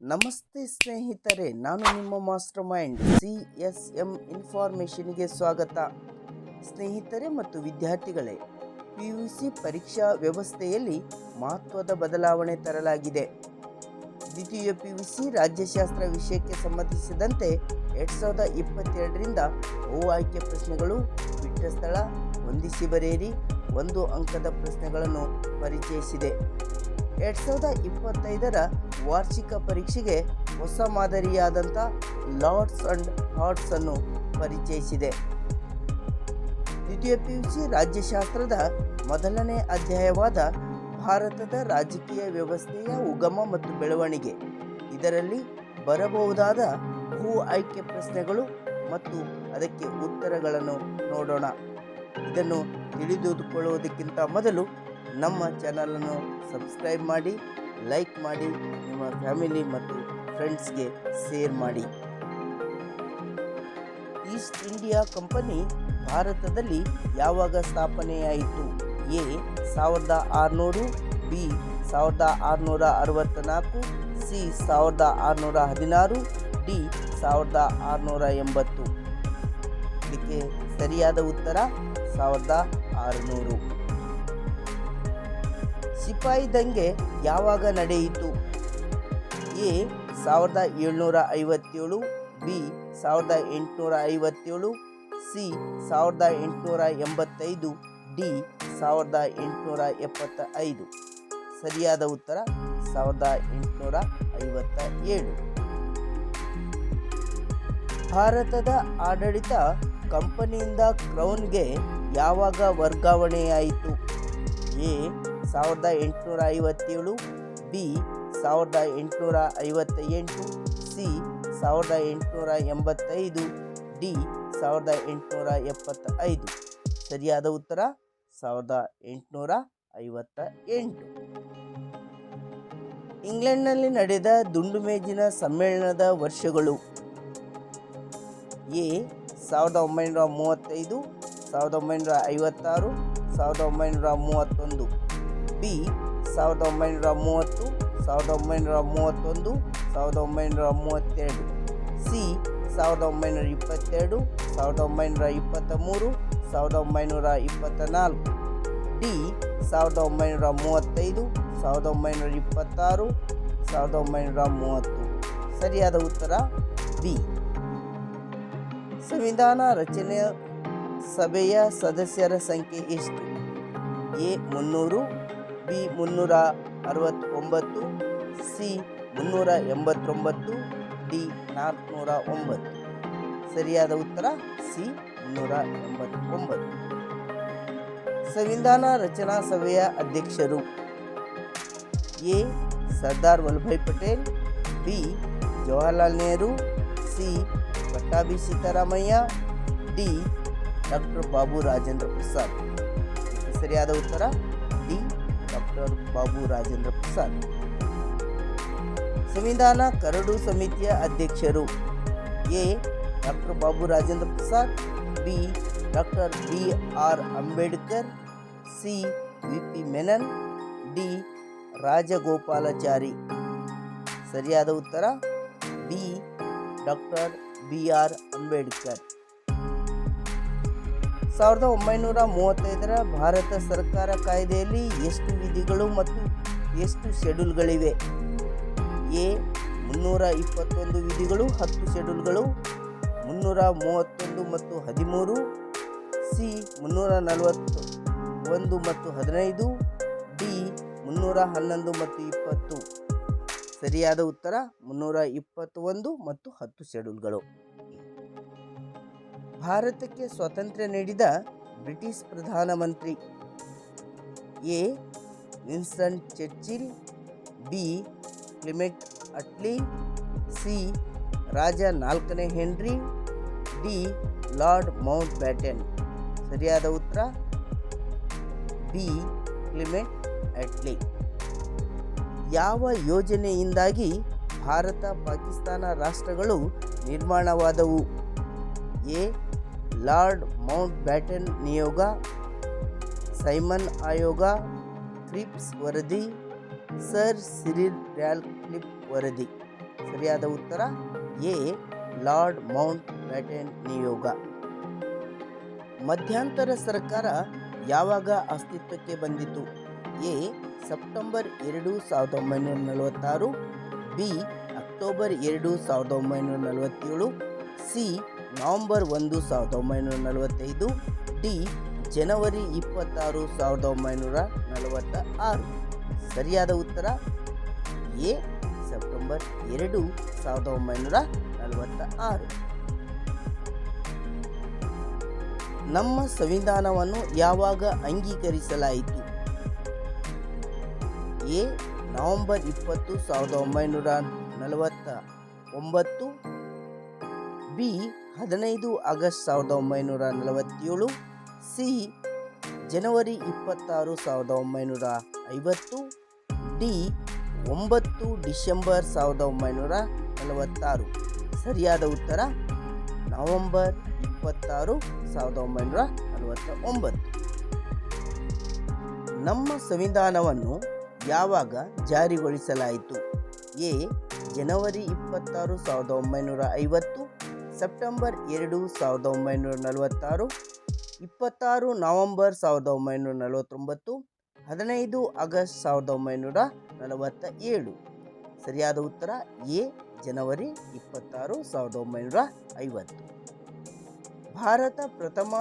ನಮಸ್ತೆ ಸ್ನೇಹಿತರೆ, ನಾನು ನಿಮ್ಮ master mind C S M ಇನ್ಫಾರ್ಮೇಷನ್ಗೆ ಸ್ವಾಗತ. ಸ್ನೇಹಿತರೆ ಮತ್ತು ವಿದ್ಯಾರ್ಥಿಗಳೇ, ಪಿ ಯು ಸಿ ಪರೀಕ್ಷಾ ವ್ಯವಸ್ಥೆಯಲ್ಲಿ ಮಹತ್ವದ ಬದಲಾವಣೆ ತರಲಾಗಿದೆ. ದ್ವಿತೀಯ ಪಿ ಯು ಸಿ ರಾಜ್ಯಶಾಸ್ತ್ರ ವಿಷಯಕ್ಕೆ ಸಂಬಂಧಿಸಿದಂತೆ ಎರಡು ಸಾವಿರದ ಇಪ್ಪತ್ತೆರಡರಿಂದ ಓ ಆಯ್ಕೆ ಪ್ರಶ್ನೆಗಳು ಬಿಟ್ಟ ಸ್ಥಳ ಹೊಂದಿಸಿ ಬರೆಯಿರಿ. ಒಂದು ಅಂಕದ ಪ್ರಶ್ನೆಗಳನ್ನು ಪರಿಚಯಿಸಿದೆ. ಎರಡು ಸಾವಿರದ ಇಪ್ಪತ್ತೈದರ ವಾರ್ಷಿಕ ಪರೀಕ್ಷೆಗೆ ಹೊಸ ಮಾದರಿಯಾದಂಥ ಲಾರ್ಡ್ಸ್ ಅಂಡ್ ಹಾರ್ಟ್ಸ್ ಅನ್ನು ಪರಿಚಯಿಸಿದೆ. ದ್ವಿತೀಯ ಸಿ ರಾಜ್ಯಶಾಸ್ತ್ರದ ಮೊದಲನೇ ಅಧ್ಯಾಯವಾದ ಭಾರತದ ರಾಜಕೀಯ ವ್ಯವಸ್ಥೆಯ ಉಗಮ ಮತ್ತು ಬೆಳವಣಿಗೆ. ಇದರಲ್ಲಿ ಬರಬಹುದಾದ ಭೂ ಆಯ್ಕೆ ಪ್ರಶ್ನೆಗಳು ಮತ್ತು ಅದಕ್ಕೆ ಉತ್ತರಗಳನ್ನು ನೋಡೋಣ. ಇದನ್ನು ತಿಳಿದುಕೊಳ್ಳುವುದಕ್ಕಿಂತ ಮೊದಲು ನಮ್ಮ ಚಾನಲನ್ನು ಸಬ್ಸ್ಕ್ರೈಬ್ ಮಾಡಿ, ಲೈಕ್ ಮಾಡಿ, ನಿಮ್ಮ ಫ್ಯಾಮಿಲಿ ಮತ್ತು ಫ್ರೆಂಡ್ಸ್ಗೆ ಶೇರ್ ಮಾಡಿ. ಈಸ್ಟ್ ಇಂಡಿಯಾ ಕಂಪನಿ ಭಾರತದಲ್ಲಿ ಯಾವಾಗ ಸ್ಥಾಪನೆಯಾಯಿತು? ಎ, ಸಾವಿರದ ಆರುನೂರು, ಬಿ, ಸಾವಿರದ ಆರುನೂರ ಅರವತ್ತ ನಾಲ್ಕು ಸಿ, ಸಾವಿರದ ಆರುನೂರ ಹದಿನಾರು, ಡಿ, ಸಾವಿರದ ಆರುನೂರ ಎಂಬತ್ತು. ಇದಕ್ಕೆ ಸರಿಯಾದ ಉತ್ತರ, ಸಾವಿರದ ಆರುನೂರು. ಸಿಪಾಯಿ ದಂಗೆ ಯಾವಾಗ ನಡೆಯಿತು? ಎ, ಸಾವಿರದ ಏಳ್ನೂರ ಐವತ್ತೇಳು, ಬಿ, ಸಾವಿರದ ಎಂಟುನೂರ ಐವತ್ತೇಳು, ಸಿ, ಸಾವಿರದ ಎಂಟುನೂರ ಎಂಬತ್ತೈದು, ಡಿ, ಸಾವಿರದ ಎಂಟುನೂರ ಎಪ್ಪತ್ತ ಐದು ಸರಿಯಾದ ಉತ್ತರ, ಸಾವಿರದ ಎಂಟುನೂರ ಐವತ್ತ ಏಳು ಭಾರತದ ಆಡಳಿತ ಕಂಪನಿಯಿಂದ ಕ್ರೌನ್ಗೆ ಯಾವಾಗ ವರ್ಗಾವಣೆಯಾಯಿತು? ಎ ಸಾವಿರದ ಎಂಟುನೂರ ಐವತ್ತೇಳು ಬಿ, ಸಾವಿರದ ಎಂಟುನೂರ ಐವತ್ತ ಎಂಟು ಸಿ, ಸಾವಿರದ ಎಂಟುನೂರ ಎಂಬತ್ತೈದು ಡಿ, ಸಾವಿರದ ಎಂಟುನೂರ ಎಪ್ಪತ್ತ ಐದು ಸರಿಯಾದ ಉತ್ತರ? ಸಾವಿರದ ಎಂಟುನೂರ ಐವತ್ತ ಎಂಟು ಇಂಗ್ಲೆಂಡ್ನಲ್ಲಿ ನಡೆದ ದುಂಡು ಮೇಜಿನ ಸಮ್ಮೇಳನದ ವರ್ಷಗಳು. ಎ, ಸಾವಿರದ ಒಂಬೈನೂರ ಮೂವತ್ತೈದು, ಸಾವಿರದ ಒಂಬೈನೂರ ಐವತ್ತಾರು ಸಾವಿರದ ಒಂಬೈನೂರ ಮೂವತ್ತೊಂದು. ಬಿ, ಸಾವಿರದ ಒಂಬೈನೂರ ಮೂವತ್ತು, ಸಾವಿರದ ಒಂಬೈನೂರ ಮೂವತ್ತೊಂದು, ಸಾವಿರದ ಒಂಬೈನೂರ ಮೂವತ್ತೆರಡು. ಸಿ, ಸಾವಿರದ ಒಂಬೈನೂರ ಇಪ್ಪತ್ತೆರಡು, ಸಾವಿರದ ಒಂಬೈನೂರ ಇಪ್ಪತ್ತ ಮೂರು, ಸಾವಿರದ ಒಂಬೈನೂರ ಇಪ್ಪತ್ತ ನಾಲ್ಕು. ಡಿ, ಸಾವಿರದ ಒಂಬೈನೂರ ಮೂವತ್ತೈದು, ಸಾವಿರದ ಒಂಬೈನೂರ ಇಪ್ಪತ್ತಾರು, ಸಾವಿರದ ಒಂಬೈನೂರ ಮೂವತ್ತು. ಸರಿಯಾದ ಉತ್ತರ ಬಿ. ಸಂವಿಧಾನ ರಚನೆಯ ಸಭೆಯ ಸದಸ್ಯರ ಸಂಖ್ಯೆ ಎಷ್ಟು? ಎ, ಮುನ್ನೂರು ಬಿ ಮುನ್ನೂರ ಅರವತ್ತೊಂಬತ್ತು, ಸಿ ಮುನ್ನೂರ ಎಂಬತ್ತೊಂಬತ್ತು, ಡಿ ನಾಲ್ಕುನೂರ ಒಂಬತ್ತು. ಸರಿಯಾದ ಉತ್ತರ, ಸಿ ಮುನ್ನೂರ ಎಂಬತ್ತೊಂಬತ್ತು. ಸಂವಿಧಾನ ರಚನಾ ಸಭೆಯ ಅಧ್ಯಕ್ಷರು A. Sardar Vallabhbhai Patel, B. Jawaharlal Nehru, C. Pattabhi Sitaramayya, D. Doctor Babu Rajendra Prasad. ಸರಿಯಾದ ಉತ್ತರ ಡಾಕ್ಟರ್ ಬಾಬು ರಾಜೇಂದ್ರ ಪ್ರಸಾದ್. ಸಂವಿಧಾನ ಕರಡು ಸಮಿತಿಯ ಅಧ್ಯಕ್ಷರು A. Doctor Babu Rajendra Prasad, B. Doctor B. R. Ambedkar, C. V. P. Menon, D. Rajagopalachari. ಸರಿಯಾದ ಉತ್ತರ, B. Doctor B. R. Ambedkar. ಸಾವಿರದ ಒಂಬೈನೂರ ಮೂವತ್ತೈದರ ಭಾರತ ಸರ್ಕಾರ ಕಾಯ್ದೆಯಲ್ಲಿ ಎಷ್ಟು ವಿಧಿಗಳು ಮತ್ತು ಎಷ್ಟು ಶೆಡ್ಯೂಲ್ಗಳಿವೆ? ಎ, ಮುನ್ನೂರ ಇಪ್ಪತ್ತೊಂದು ವಿಧಿಗಳು, ಹತ್ತು ಶೆಡ್ಯೂಲ್ಗಳು, ಮುನ್ನೂರ ಮೂವತ್ತೊಂದು ಮತ್ತು ಹದಿಮೂರು, ಸಿ, ಮುನ್ನೂರ ನಲವತ್ತು ಒಂದು ಮತ್ತು ಹದಿನೈದು, ಡಿ, ಮುನ್ನೂರ ಹನ್ನೊಂದು ಮತ್ತು ಇಪ್ಪತ್ತು. ಸರಿಯಾದ ಉತ್ತರ ಮುನ್ನೂರ ಇಪ್ಪತ್ತೊಂದು ಮತ್ತು ಹತ್ತು ಶೆಡ್ಯೂಲ್ಗಳು. ಭಾರತಕ್ಕೆ ಸ್ವಾತಂತ್ರ್ಯ ನೀಡಿದ ಬ್ರಿಟಿಷ್ ಪ್ರಧಾನಮಂತ್ರಿ A. Winston Churchill, B. Clement Attlee, C. ರಾಜ ನಾಲ್ಕನೇ ಹೆನ್ರಿ, ಡಿ. Lord Mountbatten. ಸರಿಯಾದ ಉತ್ತರ? ಬಿ. Clement Attlee. ಯಾವ ಯೋಜನೆಯಿಂದಾಗಿ ಭಾರತ, ಪಾಕಿಸ್ತಾನ ರಾಷ್ಟ್ರಗಳು ನಿರ್ಮಾಣವಾದವು? ಎ. ಲಾರ್ಡ್ ಮೌಂಟ್ ಬ್ಯಾಟನ್ ನಿಯೋಗ, ಸೈಮನ್ ಆಯೋಗ, ಕ್ರಿಪ್ಸ್ ವರದಿ, ಸರ್ ಸಿರಿಲ್ ರ್ಯಾಲ್ ಕ್ಲಿಪ್ ವರದಿ. ಸರಿಯಾದ ಉತ್ತರ, ಎ, ಲಾರ್ಡ್ ಮೌಂಟ್ ಬ್ಯಾಟನ್ ನಿಯೋಗ. ಮಧ್ಯಂತರ ಸರ್ಕಾರ ಯಾವಾಗ ಅಸ್ತಿತ್ವಕ್ಕೆ ಬಂದಿತು? ಎ, ಸೆಪ್ಟೆಂಬರ್ ಎರಡು ಸಾವಿರದ ಒಂಬೈನೂರ ನಲವತ್ತಾರು, ಬಿ, ಅಕ್ಟೋಬರ್ ಎರಡು ಸಾವಿರದ ಒಂಬೈನೂರ ನಲವತ್ತೇಳು, ಸಿ ನವೆಂಬರ್ ಒಂದು ಸಾವಿರದ ಒಂಬೈನೂರ ನಲವತ್ತೈದು, ಡಿ, ಜನವರಿ ಇಪ್ಪತ್ತಾರು, ಸಾವಿರದ ಒಂಬೈನೂರ ನಲವತ್ತ ಆರು ಸರಿಯಾದ ಉತ್ತರ? ಎ, ಸೆಪ್ಟೆಂಬರ್ ಎರಡು, ಸಾವಿರದ ಒಂಬೈನೂರ ನಲವತ್ತ ಆರು ನಮ್ಮ ಸಂವಿಧಾನವನ್ನು ಯಾವಾಗ ಅಂಗೀಕರಿಸಲಾಯಿತು? ಎ, ನವೆಂಬರ್ ಇಪ್ಪತ್ತು, ಸಾವಿರದ ಒಂಬೈನೂರ ನಲವತ್ತ ಒಂಬತ್ತು. ಬಿ ಹದಿನೈದು ಆಗಸ್ಟ್ ಸಾವಿರದ ಒಂಬೈನೂರ ನಲವತ್ತೇಳು, ಸಿ. ಜನವರಿ ಇಪ್ಪತ್ತಾರು ಸಾವಿರದ ಒಂಬೈನೂರ ಐವತ್ತು, ಡಿ. ಒಂಬತ್ತು ಡಿಸೆಂಬರ್ ಸಾವಿರದ ಒಂಬೈನೂರ ನಲವತ್ತಾರು. ಸರಿಯಾದ ಉತ್ತರ, ನವೆಂಬರ್ ಇಪ್ಪತ್ತಾರು ಸಾವಿರದ ಒಂಬೈನೂರ ನಲವತ್ತ ಒಂಬತ್ತು ನಮ್ಮ ಸಂವಿಧಾನವನ್ನು ಯಾವಾಗ ಜಾರಿಗೊಳಿಸಲಾಯಿತು? ಎ. ಜನವರಿ ಇಪ್ಪತ್ತಾರು ಸಾವಿರದ ಒಂಬೈನೂರ ಐವತ್ತು ಸೆಪ್ಟೆಂಬರ್ ಎರಡು ಸಾವಿರದ ಒಂಬೈನೂರ ನಲವತ್ತಾರು, ಇಪ್ಪತ್ತಾರು ನವೆಂಬರ್ ಸಾವಿರದ ಒಂಬೈನೂರ ನಲವತ್ತೊಂಬತ್ತು, ಹದಿನೈದು ಆಗಸ್ಟ್ ಸಾವಿರದ ಒಂಬೈನೂರ ನಲವತ್ತ ಏಳು ಸರಿಯಾದ ಉತ್ತರ, ಎ, ಜನವರಿ ಇಪ್ಪತ್ತಾರು ಸಾವಿರದ ಒಂಬೈನೂರ ಐವತ್ತು. ಭಾರತ ಪ್ರಥಮ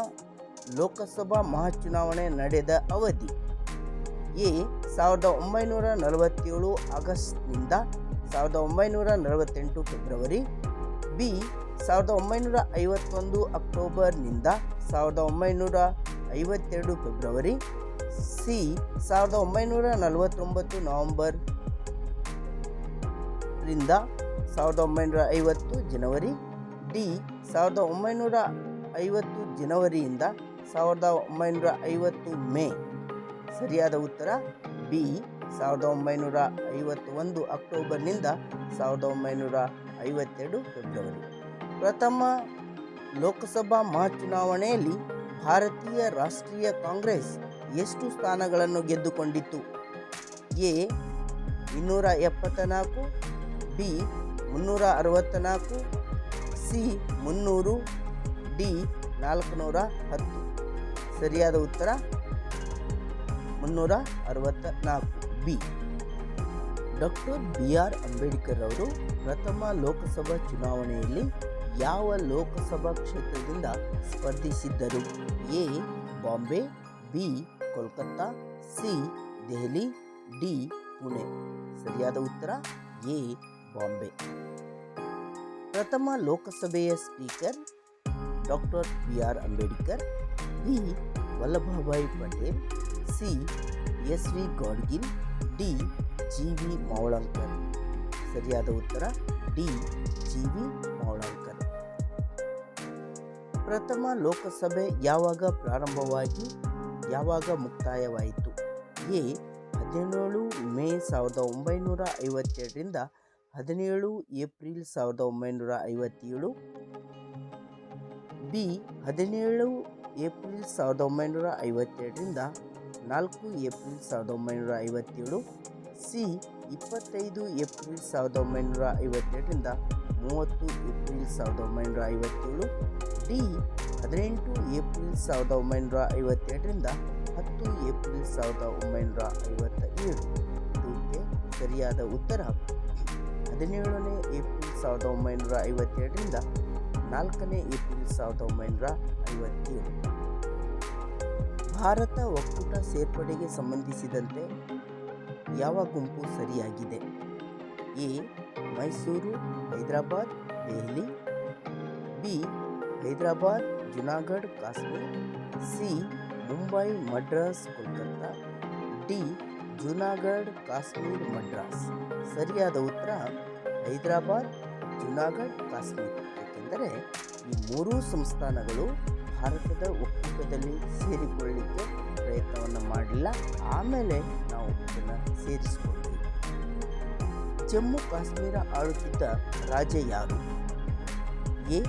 ಲೋಕಸಭಾ ಮಹಾಚುನಾವಣೆ ನಡೆದ ಅವಧಿ, ಎ, ಸಾವಿರದ ಒಂಬೈನೂರ ನಲವತ್ತೇಳು ಆಗಸ್ಟ್ನಿಂದ ಸಾವಿರದ ಒಂಬೈನೂರ ನಲವತ್ತೆಂಟು ಫೆಬ್ರವರಿ, ಬಿ ಸಾವಿರದ ಒಂಬೈನೂರ ಐವತ್ತೊಂದು ಅಕ್ಟೋಬರ್ನಿಂದ ಸಾವಿರದ ಒಂಬೈನೂರ ಐವತ್ತೆರಡು ಫೆಬ್ರವರಿ, ಸಿ, ಸಾವಿರದ ಒಂಬೈನೂರ ನಲವತ್ತೊಂಬತ್ತು ನವೆಂಬರ್ ರಿಂದ ಸಾವಿರದ ಒಂಬೈನೂರ ಐವತ್ತು ಜನವರಿ, ಡಿ, ಸಾವಿರದ ಒಂಬೈನೂರ ಐವತ್ತು ಜನವರಿಯಿಂದ ಸಾವಿರದ ಒಂಬೈನೂರ ಐವತ್ತು ಮೇ. ಸರಿಯಾದ ಉತ್ತರ, ಬಿ, ಸಾವಿರದ ಒಂಬೈನೂರ ಐವತ್ತೊಂದು ಅಕ್ಟೋಬರ್ನಿಂದ ಸಾವಿರದ ಒಂಬೈನೂರ ಐವತ್ತೆರಡು ಫೆಬ್ರವರಿ. ಪ್ರಥಮ ಲೋಕಸಭಾ ಮಹಾಚುನಾವಣೆಯಲ್ಲಿ ಭಾರತೀಯ ರಾಷ್ಟ್ರೀಯ ಕಾಂಗ್ರೆಸ್ ಎಷ್ಟು ಸ್ಥಾನಗಳನ್ನು ಗೆದ್ದುಕೊಂಡಿತ್ತು? ಎ, ಇನ್ನೂರ ಎಪ್ಪತ್ತ ನಾಲ್ಕು ಬಿ, ಮುನ್ನೂರ ಅರವತ್ತ ನಾಲ್ಕು ಸಿ, ಮುನ್ನೂರು, ಡಿ, ನಾಲ್ಕುನೂರ ಹತ್ತು. ಸರಿಯಾದ ಉತ್ತರ? ಮುನ್ನೂರ ಅರವತ್ತ ನಾಲ್ಕು B. Doctor B R Ambedkar ಅವರು ಪ್ರಥಮ ಲೋಕಸಭಾ ಚುನಾವಣೆಯಲ್ಲಿ ಯಾವ ಲೋಕಸಭಾ ಕ್ಷೇತ್ರದಿಂದ ಸ್ಪರ್ಧಿಸಿದ್ದರು? A, Bombay, B, Kolkata, C, Delhi, D, Pune. ಸರಿಯಾದ ಉತ್ತರ, ಎ, ಬಾಂಬೆ. ಪ್ರಥಮ ಲೋಕಸಭೆಯ speaker doctor B R Ambedkar, B, Vallabhbhai Patel, C S V Gadgil, D, G V Mavalankar. ಸರಿಯಾದ ಉತ್ತರ, ಡಿ, ಜಿ ವಿ ಮೌಳಂಕರ್ ಪ್ರಥಮ ಲೋಕಸಭೆ ಯಾವಾಗ ಪ್ರಾರಂಭವಾಗಿ, ಯಾವಾಗ ಮುಕ್ತಾಯವಾಯಿತು? ಎ, ಹದಿನೇಳು ಮೇ ಸಾವಿರದ ಒಂಬೈನೂರ ಐವತ್ತೆರಡರಿಂದ ಹದಿನೇಳು ಏಪ್ರಿಲ್ ಸಾವಿರದ ಒಂಬೈನೂರ ಐವತ್ತೇಳು. ಬಿ, ಹದಿನೇಳು ಏಪ್ರಿಲ್ ಸಾವಿರದ ಒಂಬೈನೂರ ಐವತ್ತೆರಡರಿಂದ ನಾಲ್ಕು ಏಪ್ರಿಲ್ ಸಾವಿರದ ಒಂಬೈನೂರ ಐವತ್ತೇಳು. ಸಿ, ಇಪ್ಪತ್ತೈದು ಏಪ್ರಿಲ್ ಸಾವಿರದ ಒಂಬೈನೂರ ಐವತ್ತೆರಡರಿಂದ ಮೂವತ್ತು ಏಪ್ರಿಲ್ ಸಾವಿರದ ಒಂಬೈನೂರ ಐವತ್ತೇಳು. ಡಿ ಹದಿನೆಂಟು ಏಪ್ರಿಲ್ ಸಾವಿರದ ಒಂಬೈನೂರ ಐವತ್ತೆರಡರಿಂದ ಹತ್ತು ಏಪ್ರಿಲ್ ಸಾವಿರದ ಒಂಬೈನೂರ ಐವತ್ತ ಏಳು ಇದಕ್ಕೆ ಸರಿಯಾದ ಉತ್ತರ ಹದಿನೇಳನೇ ಏಪ್ರಿಲ್ ಸಾವಿರದ ಒಂಬೈನೂರ ಐವತ್ತೆರಡರಿಂದ ನಾಲ್ಕನೇ ಏಪ್ರಿಲ್ ಸಾವಿರದ ಒಂಬೈನೂರ ಐವತ್ತೇಳು. ಭಾರತ ಒಕ್ಕೂಟ ಸೇರ್ಪಡೆಗೆ ಸಂಬಂಧಿಸಿದಂತೆ ಯಾವ ಗುಂಪು ಸರಿಯಾಗಿದೆ? A, Mysuru, Hyderabad, Delhi, B Hyderabad Junagadh Kashmir, C, Mumbai, Madras, Kolkata, D Junagadh Kashmir, Madras. ಸರಿಯಾದ ಉತ್ತರ ಹೈದರಾಬಾದ್ ಜುನಾಗಢ್ ಕಾಶ್ಮೀರ್. ಏಕೆಂದರೆ ಈ ಮೂರೂ ಸಂಸ್ಥಾನಗಳು ಭಾರತದ ಒಕ್ಕೂಟದಲ್ಲಿ ಸೇರಿಕೊಳ್ಳಲಿಕ್ಕೆ ಪ್ರಯತ್ನವನ್ನು ಮಾಡಲಿಲ್ಲ. ಆಮೇಲೆ ನಾವು ಇದನ್ನು ಸೇರಿಸಿಕೊಂಡ್ವಿ. ಜಮ್ಮು ಕಾಶ್ಮೀರ ಆಳುತ್ತಿದ್ದ ರಾಜ ಯಾರು? ಎ.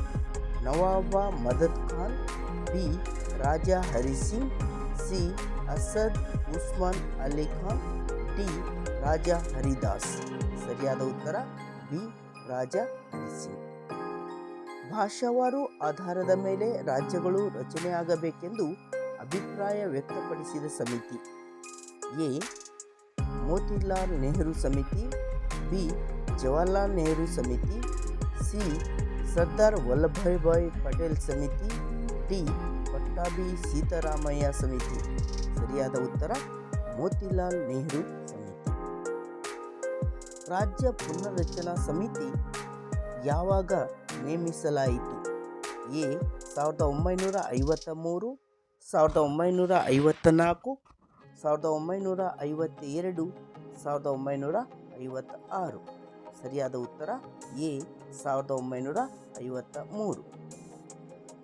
ನವಾಬ ಮದದ್ ಖಾನ್, ಬಿ. ರಾಜ ಹರಿಸಿಂಗ್, ಸಿ. ಅಸದ್ ಉಸ್ಮಾನ್ ಅಲಿ ಖಾನ್, ಡಿ. ರಾಜ ಹರಿದಾಸ್. ಸರಿಯಾದ ಉತ್ತರ, ಬಿ. ರಾಜ ಹರಿಸಿಂಗ್. ಭಾಷಾವಾರು ಆಧಾರದ ಮೇಲೆ ರಾಜ್ಯಗಳು ರಚನೆಯಾಗಬೇಕೆಂದು ಅಭಿಪ್ರಾಯ ವ್ಯಕ್ತಪಡಿಸಿದ ಸಮಿತಿ. ಎ. ಮೋತಿಲಾಲ್ ನೆಹರು ಸಮಿತಿ, ಬಿ. ಜವಾಹರ್ಲಾಲ್ ನೆಹರು ಸಮಿತಿ, ಸಿ. ಸರ್ದಾರ್ ವಲ್ಲಭಾಯ್ ಭಾಯ್ ಪಟೇಲ್ ಸಮಿತಿ ಡಿ ಪಟ್ಟಾಭಿ ಸೀತಾರಾಮಯ್ಯ ಸಮಿತಿ. ಸರಿಯಾದ ಉತ್ತರ, ಮೋತಿಲಾಲ್ ನೆಹರು ಸಮಿತಿ. ರಾಜ್ಯ ಪುನರ್ರಚನಾ ಸಮಿತಿ ಯಾವಾಗ ನೇಮಿಸಲಾಯಿತು? ಎ, ಸಾವಿರದ ಒಂಬೈನೂರ ಐವತ್ತ ಮೂರು ಸಾವಿರದ ಒಂಬೈನೂರ ಐವತ್ತ ನಾಲ್ಕು ಸಾವಿರದ ಒಂಬೈನೂರ ಐವತ್ತ ಎರಡು ಸಾವಿರದ ಒಂಬೈನೂರ ಐವತ್ತ ಆರು ಸರಿಯಾದ ಉತ್ತರ, ಎ ಸಾವಿರದ ಒಂಬೈನೂರ ಐವತ್ತ ಮೂರು.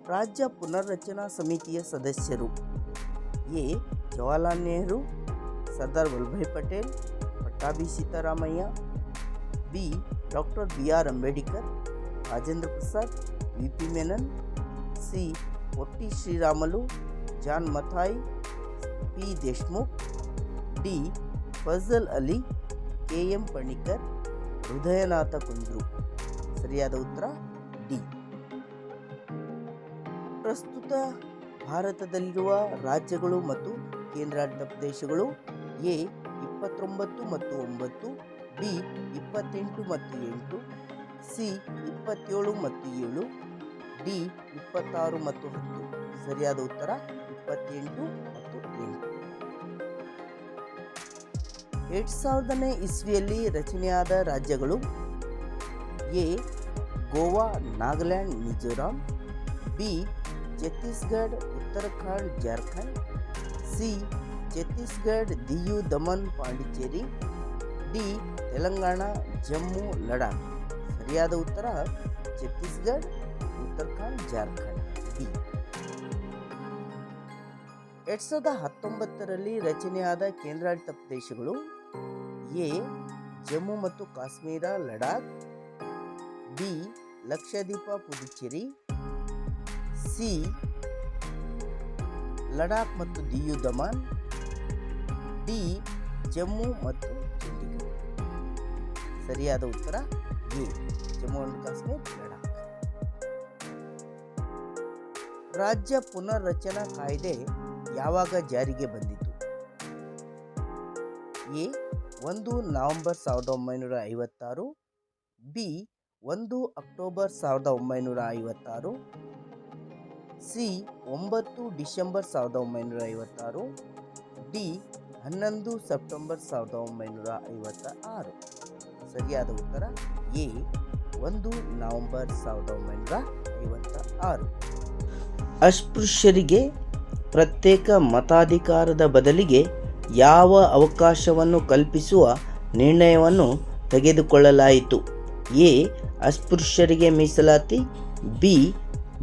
ರಾಜ್ಯ ಪುನರ್ರಚನಾ ಸಮಿತಿಯ ಸದಸ್ಯರು A. Jawaharlal Nehru, Sardar Vallabhbhai Patel, Pattabhi Sitaramayya, B. Doctor B. R. Ambedkar, Rajendra Prasad, V. P. Menon, C. Potti Sriramulu, John Mathai, P. Deshmukh, D. Fazal Ali, K. M. Panikkar, Hridayanath Kunzru. ಸರಿಯಾದ ಉತ್ತರ D. ಪ್ರಸ್ತುತ ಭಾರತದಲ್ಲಿರುವ ರಾಜ್ಯಗಳು ಮತ್ತು ಕೇಂದ್ರಾಡಳಿತ ಪ್ರದೇಶಗಳು A ಇಪ್ಪತ್ತೊಂಬತ್ತು ಮತ್ತು ಒಂಬತ್ತು, ಬಿ ಇಪ್ಪತ್ತೆಂಟು ಮತ್ತು ಎಂಟು, ಸಿ ಇಪ್ಪತ್ತೇಳು ಮತ್ತು ಏಳು, ಡಿ ಇಪ್ಪತ್ತಾರು ಮತ್ತು ಹತ್ತು. ಸರಿಯಾದ ಉತ್ತರ ಇಪ್ಪತ್ತೆಂಟು ಮತ್ತು ಎಂಟು. ಎರಡು ಸಾವಿರದನೇ ಇಸ್ವಿಯಲ್ಲಿ ರಚನೆಯಾದ ರಾಜ್ಯಗಳು A Goa, Nagaland, Mizoram, B, Chhattisgarh, Uttarakhand, Jharkhand, C, Chhattisgarh Diu Daman, Pondicherry, D, Telangana, Jammu, Ladakh. ಸರಿಯಾದ ಉತ್ತರ ಛತ್ತೀಸ್ಗಢ, ಉತ್ತರಾಖಂಡ್, ಜಾರ್ಖಂಡ್. ಡಿ ಎರಡ್ ಸಾವಿರದ ಹತ್ತೊಂಬತ್ತರಲ್ಲಿ ರಚನೆಯಾದ ಕೇಂದ್ರಾಡಳಿತ ಪ್ರದೇಶಗಳು ಎ, ಜಮ್ಮು ಮತ್ತು ಕಾಶ್ಮೀರ, ಲಡಾಖ್, ಬಿ ಲಕ್ಷದ್ವೀಪ ಪುದುಚೇರಿ, ಸಿ, ಲಡಾಖ್ ಮತ್ತು ದಿಯು ದಮನ್, ಡಿ, ಜಮ್ಮು ಮತ್ತು ಚಂಡೀಗಢ. ಸರಿಯಾದ ಉತ್ತರ ಯು ಜಮ್ಮು ಅಂಡ್ ಕಾಶ್ಮೀರ್ ಲಡಾಖ್. ರಾಜ್ಯ ಪುನರ್ರಚನಾ ಕಾಯ್ದೆ ಯಾವಾಗ ಜಾರಿಗೆ ಬಂದಿತು? ಎ, ಒಂದು ನವೆಂಬರ್ ಸಾವಿರದ ಒಂಬೈನೂರ ಐವತ್ತಾರು, ಬಿ ಒಂದು ಅಕ್ಟೋಬರ್ ಸಾವಿರದ ಒಂಬೈನೂರ ಐವತ್ತಾರು, ಸಿ ಒಂಬತ್ತು ಡಿಸೆಂಬರ್ ಸಾವಿರದ ಒಂಬೈನೂರ ಐವತ್ತಾರು, ಡಿ ಹನ್ನೊಂದು ಸೆಪ್ಟೆಂಬರ್ ಸಾವಿರದ ಒಂಬೈನೂರ ಐವತ್ತ ಆರು ಸರಿಯಾದ ಉತ್ತರ, ಎ ಒಂದು ನವೆಂಬರ್ ಸಾವಿರದ ಒಂಬೈನೂರ ಐವತ್ತ ಆರು ಅಸ್ಪೃಶ್ಯರಿಗೆ ಪ್ರತ್ಯೇಕ ಮತಾಧಿಕಾರದ ಬದಲಿಗೆ ಯಾವ ಅವಕಾಶವನ್ನು ಕಲ್ಪಿಸುವ ನಿರ್ಣಯವನ್ನು ತೆಗೆದುಕೊಳ್ಳಲಾಯಿತು. ಎ, ಅಸ್ಪೃಶ್ಯರಿಗೆ ಮೀಸಲಾತಿ, ಬಿ,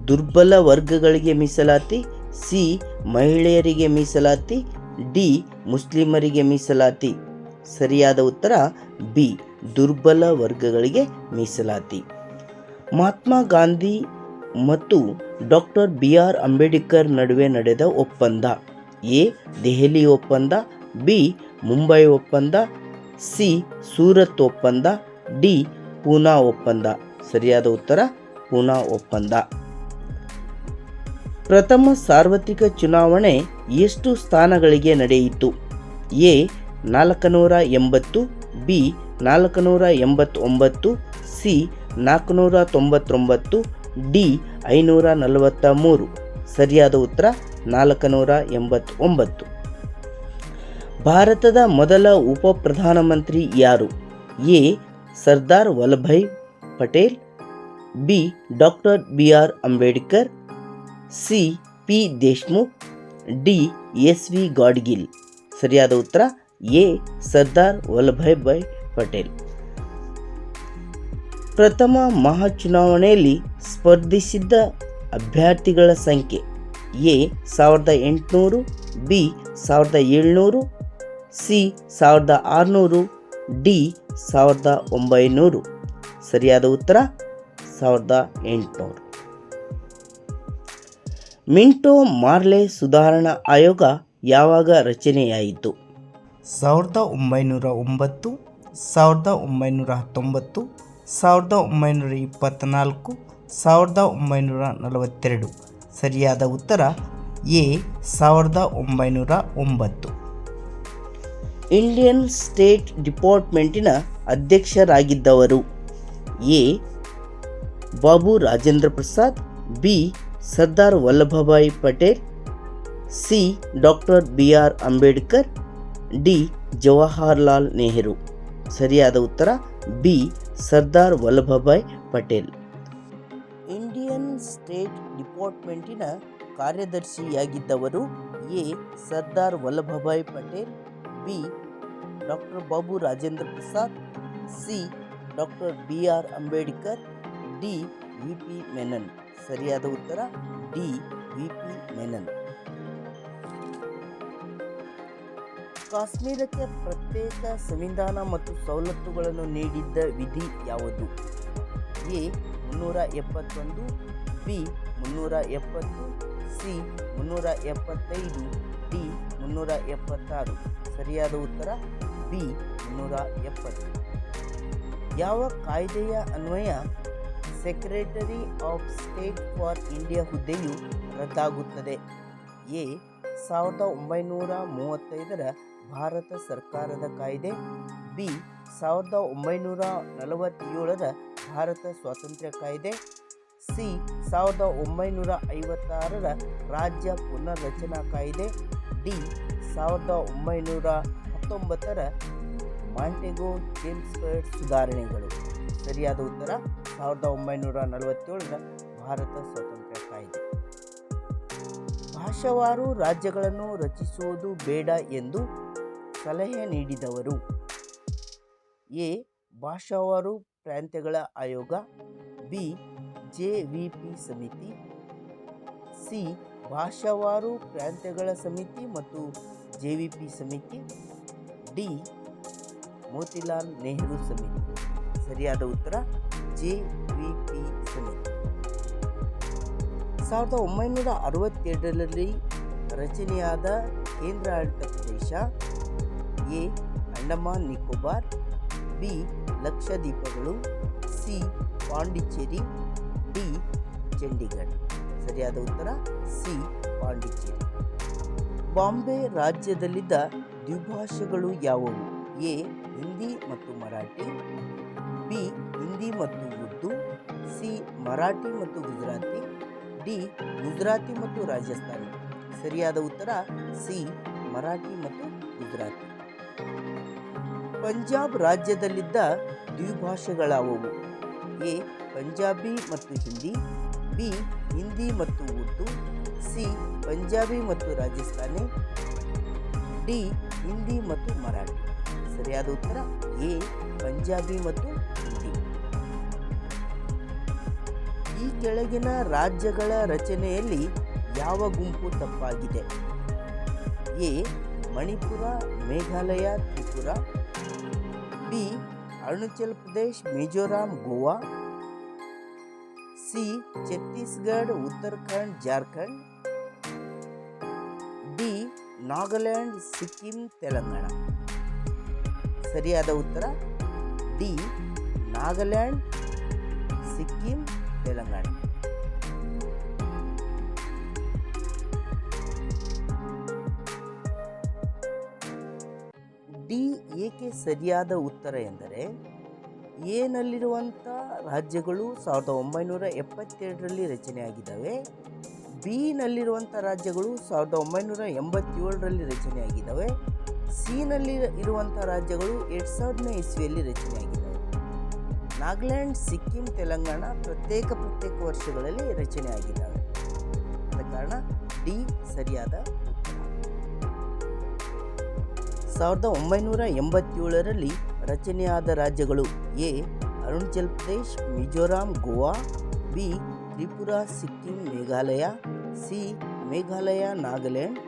ದುರ್ಬಲ ವರ್ಗಗಳಿಗೆ ಮೀಸಲಾತಿ, ಸಿ, ಮಹಿಳೆಯರಿಗೆ ಮೀಸಲಾತಿ, ಡಿ, ಮುಸ್ಲಿಮರಿಗೆ ಮೀಸಲಾತಿ. ಸರಿಯಾದ ಉತ್ತರ ಬಿ, ದುರ್ಬಲ ವರ್ಗಗಳಿಗೆ ಮೀಸಲಾತಿ. ಮಹಾತ್ಮ ಗಾಂಧಿ ಮತ್ತು ಡಾಕ್ಟರ್ ಬಿ. ಆರ್. ಅಂಬೇಡ್ಕರ್ ನಡುವೆ ನಡೆದ ಒಪ್ಪಂದ. ಎ, ದೆಹಲಿ ಒಪ್ಪಂದ, ಬಿ, ಮುಂಬೈ ಒಪ್ಪಂದ, ಸಿ, ಸೂರತ್ ಒಪ್ಪಂದ, ಡಿ ಪೂನಾ ಒಪ್ಪಂದ. ಸರಿಯಾದ ಉತ್ತರ, ಪೂನಾ ಒಪ್ಪಂದ. ಪ್ರಥಮ ಸಾರ್ವತ್ರಿಕ ಚುನಾವಣೆ ಎಷ್ಟು ಸ್ಥಾನಗಳಿಗೆ ನಡೆಯಿತು? ಎ, ನಾಲ್ಕುನೂರ ಎಂಬತ್ತು, ಬಿ, ನಾಲ್ಕುನೂರ ಎಂಬತ್ತೊಂಬತ್ತು, ಸಿ, ನಾಲ್ಕುನೂರ ತೊಂಬತ್ತೊಂಬತ್ತು, ಡಿ, ಐನೂರ ನಲವತ್ತ ಮೂರು. ಸರಿಯಾದ ಉತ್ತರ, ನಾಲ್ಕುನೂರ ಎಂಬತ್ತೊಂಬತ್ತು. ಭಾರತದ ಮೊದಲ ಉಪ ಪ್ರಧಾನಮಂತ್ರಿ ಯಾರು? A Sardar Vallabhbhai Patel, B. Doctor B. R. Ambedkar, C. P. Deshmukh, D. S. V. Gadgil. ಸರಿಯಾದ ಉತ್ತರ, ಎ. ಸರ್ದಾರ್ ವಲ್ಲಭಾಯ್ ಭಾಯ್ ಪಟೇಲ್. ಪ್ರಥಮ ಮಹಾಚುನಾವಣೆಯಲ್ಲಿ ಸ್ಪರ್ಧಿಸಿದ್ದ ಅಭ್ಯರ್ಥಿಗಳ ಸಂಖ್ಯೆ, ಎ. ಸಾವಿರದ ಎಂಟುನೂರು, ಬಿ. ಸಾವಿರದ ಏಳ್ನೂರು, ಸಿ. ಸಾವಿರದ ಆರುನೂರು, ಡಿ. ಸಾವಿರದ ಒಂಬೈನೂರು. ಸರಿಯಾದ ಉತ್ತರ ಸಾವಿರದ ಎಂಟುನೂರು. ಮಿಂಟೋ ಮಾರ್ಲೆ ಸುಧಾರಣಾ ಆಯೋಗ ಯಾವಾಗ ರಚನೆಯಾಯಿತು? ಸಾವಿರದ ಒಂಬೈನೂರ ಒಂಬತ್ತು, ಸಾವಿರದ ಒಂಬೈನೂರ ಹತ್ತೊಂಬತ್ತು, ಸಾವಿರದ ಒಂಬೈನೂರ ಇಪ್ಪತ್ತ್ನಾಲ್ಕು ಸಾವಿರದ ಒಂಬೈನೂರ ನಲವತ್ತೆರಡು. ಸರಿಯಾದ ಉತ್ತರ ಎ, ಸಾವಿರದ ಒಂಬೈನೂರ ಒಂಬತ್ತು. ಇಂಡಿಯನ್ ಸ್ಟೇಟ್ ಡಿಪಾರ್ಟ್ಮೆಂಟಿನ ಅಧ್ಯಕ್ಷರಾಗಿದ್ದವರು. A. Babu Rajendra Prasad, B. Sardar Vallabhbhai Patel, C. Doctor B. R. Ambedkar, D. Jawaharlal Nehru. ಸರಿಯಾದ ಉತ್ತರ, B. Sardar Vallabhbhai Patel. Indian state ಡಿಪಾರ್ಟ್ಮೆಂಟಿನ ಕಾರ್ಯದರ್ಶಿಯಾಗಿದ್ದವರು A. Sardar Vallabhbhai Patel B, doctor Babu Rajendra Prasad, C, doctor B R Ambedkar, D V P Menon. ಸರಿಯಾದ ಉತ್ತರ, D V P Menon. ಕಾಶ್ಮೀರಕ್ಕೆ ಪ್ರತ್ಯೇಕ ಸಂವಿಧಾನ ಮತ್ತು ಸವಲತ್ತುಗಳನ್ನು ನೀಡಿದ್ದ ವಿಧಿ ಯಾವುದು? ಎ, ಮುನ್ನೂರ ಎಪ್ಪತ್ತೊಂದು, ಬಿ, ಮುನ್ನೂರ ಎಪ್ಪತ್ತು, ಸಿ ಮುನ್ನೂರ ಎಪ್ಪತ್ತೈದು, ಡಿ ಮುನ್ನೂರ ಎಪ್ಪತ್ತಾರು. ಸರಿಯಾದ ಉತ್ತರ, ಬಿ ಮುನ್ನೂರ ಎಪ್ಪತ್ತು. ಯಾವ ಕಾಯ್ದೆಯ ಅನ್ವಯ secretary of state for India ಹುದ್ದೆಯು ರದ್ದಾಗುತ್ತದೆ? ಎ, ಸಾವಿರದ ಒಂಬೈನೂರ ಮೂವತ್ತೈದರ ಭಾರತ ಸರ್ಕಾರದ ಕಾಯ್ದೆ. ಬಿ, ಸಾವಿರದ ಒಂಬೈನೂರ ನಲವತ್ತೇಳರ ಭಾರತ ಸ್ವಾತಂತ್ರ್ಯ ಕಾಯ್ದೆ. ಸಿ ಸಾವಿರದ ಒಂಬೈನೂರ ಐವತ್ತಾರರ ರಾಜ್ಯ ಪುನರ್ರಚನಾ ಕಾಯ್ದೆ, ಡಿ ಸಾವಿರದ ಒಂಬೈನೂರ ಹತ್ತೊಂಬತ್ತರ ಮಾಂಟೆಗೋ ಜೇಮ್ಸ್ಬರ್ಡ್ ಸುಧಾರಣೆಗಳು. ಸರಿಯಾದ ಉತ್ತರ, ಸಾವಿರದ ಒಂಬೈನೂರ ನಲವತ್ತೇಳರ ಭಾರತ ಸ್ವಾತಂತ್ರ್ಯ ಕಾಯ್ದೆ. ಭಾಷಾವಾರು ರಾಜ್ಯಗಳನ್ನು ರಚಿಸುವುದು ಬೇಡ ಎಂದು ಸಲಹೆ ನೀಡಿದವರು. ಎ. ಭಾಷಾವಾರು ಪ್ರಾಂತ್ಯಗಳ ಆಯೋಗ, ಬಿ. ಜೆ ವಿ ಪಿ ಸಮಿತಿ, ಸಿ ಭಾಷಾವಾರು ಪ್ರಾಂತ್ಯಗಳ ಸಮಿತಿ ಮತ್ತು ಜೆ ವಿ ಪಿ ಸಮಿತಿ, ಡಿ ಮೋತಿಲಾಲ್ ನೆಹರು ಸಮಿತಿ. ಸರಿಯಾದ ಉತ್ತರ, ಜೆ ವಿ ಪಿ ಸಮಿತಿ. ಸಾವಿರದ ಒಂಬೈನೂರ ಅರವತ್ತೆರಡರಲ್ಲಿ ರಚನೆಯಾದ ಕೇಂದ್ರಾಡಳಿತ ಪ್ರದೇಶ, ಎ ಅಂಡಮಾನ್ ನಿಕೋಬಾರ್, ಬಿ ಲಕ್ಷದ್ವೀಪಗಳು, ಸಿ ಪಾಂಡಿಚೇರಿ ಡಿ ಚಂಡೀಗಢ ಸರಿಯಾದ ಉತ್ತರ ಸಿ ಪಾಂಡಿಚೇರಿ. ಬಾಂಬೆ ರಾಜ್ಯದಲ್ಲಿದ್ದ ದ್ವಿಭಾಷೆಗಳು ಯಾವುವು? ಎ, ಹಿಂದಿ ಮತ್ತು ಮರಾಠಿ. ಬಿ, ಹಿಂದಿ ಮತ್ತು ಉರ್ದು. ಸಿ, ಮರಾಠಿ ಮತ್ತು ಗುಜರಾತಿ. ಡಿ, ಗುಜರಾತಿ ಮತ್ತು ರಾಜಸ್ಥಾನಿ. ಸರಿಯಾದ ಉತ್ತರ, ಸಿ, ಮರಾಠಿ ಮತ್ತು ಗುಜರಾತಿ. ಪಂಜಾಬ್ ರಾಜ್ಯದಲ್ಲಿದ್ದ ದ್ವಿಭಾಷೆಗಳಾವುವು? ಎ, ಪಂಜಾಬಿ ಮತ್ತು ಹಿಂದಿ, ಬಿ, ಹಿಂದಿ ಮತ್ತು ಉರ್ದು, ಸಿ, ಪಂಜಾಬಿ ಮತ್ತು ರಾಜಸ್ಥಾನಿ, ಡಿ, ಹಿಂದಿ ಮತ್ತು ಮರಾಠಿ. ಸರಿಯಾದ ಉತ್ತರ ಎ, ಪಂಜಾಬಿ ಮತ್ತು ಹಿಂದಿ. ಈ ಕೆಳಗಿನ ರಾಜ್ಯಗಳ ರಚನೆಯಲ್ಲಿ ಯಾವ ಗುಂಪು ತಪ್ಪಾಗಿದೆ? A, Manipur, Meghalaya, Tripura, B Arunachal Pradesh, Mizoram, Goa, C, Chhattisgarh, Uttarakhand, Jharkhand, D, Nagaland, Sikkim, Telangana. ಸರಿಯಾದ ಉತ್ತರ? ಡಿ, ನಾಗಾಲ್ಯಾಂಡ್, ಸಿಕ್ಕಿಂ, ತೆಲಂಗಾಣ. ಡಿ ಏಕೆ ಸರಿಯಾದ ಉತ್ತರ ಎಂದರೆ ಎನಲ್ಲಿರುವಂಥ ರಾಜ್ಯಗಳು ಸಾವಿರದ ಒಂಬೈನೂರ ಎಪ್ಪತ್ತೆರಡರಲ್ಲಿ ರಚನೆಯಾಗಿದ್ದಾವೆ ಬಿನಲ್ಲಿರುವಂಥ ರಾಜ್ಯಗಳು ಸಾವಿರದ ಒಂಬೈನೂರ ಎಂಬತ್ತೇಳರಲ್ಲಿ ರಚನೆಯಾಗಿದ್ದಾವೆ ಸಿನಲ್ಲಿ ಇರುವಂಥ ರಾಜ್ಯಗಳು ಎರಡು ಸಾವಿರದನೇ ಇಸ್ವಿಯಲ್ಲಿ ರಚನೆಯಾಗಿದ್ದಾವೆ. ನಾಗಾಲ್ಯಾಂಡ್, ಸಿಕ್ಕಿಂ, ತೆಲಂಗಾಣ ಪ್ರತ್ಯೇಕ ಪ್ರತ್ಯೇಕ ವರ್ಷಗಳಲ್ಲಿ ರಚನೆಯಾಗಿದ್ದಾವೆ. ಆದ ಕಾರಣ ಡಿ ಸರಿಯಾದ ಉತ್ತರ. ಸಾವಿರದ ಒಂಬೈನೂರ ಎಂಬತ್ತೇಳರಲ್ಲಿ ರಚನೆಯಾದ ರಾಜ್ಯಗಳು A. Arunachal Pradesh, Mizoram, Goa, B. Tripura, Sikkim, Meghalaya, C. Meghalaya, Nagaland,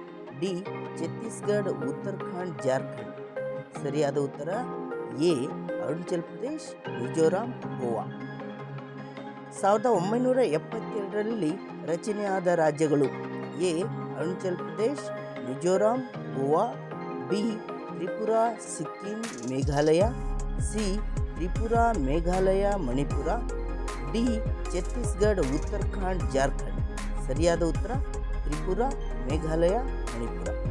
D. Chhattisgarh, Uttarakhand, Jharkhand. ಸರಿಯಾದ ಉತ್ತರ? ಎ. ಅರುಣಾಚಲ್ ಪ್ರದೇಶ್, ಮಿಜೋರಾಂ, ಗೋವಾ. ಸಾವಿರದ ಒಂಬೈನೂರ ಎಪ್ಪತ್ತೆರಡರಲ್ಲಿ ರಚನೆಯಾದ ರಾಜ್ಯಗಳು A. Arunachal Pradesh, Mizoram, Goa, B. Tripura, Sikkim, Meghalaya, C, Tripura, Meghalaya, Manipur, D, Chhattisgarh, Uttarakhand, Jharkhand. ಸರಿಯಾದ ಉತ್ತರ? ತ್ರಿಪುರ, ಮೇಘಾಲಯ, ಮಣಿಪುರ.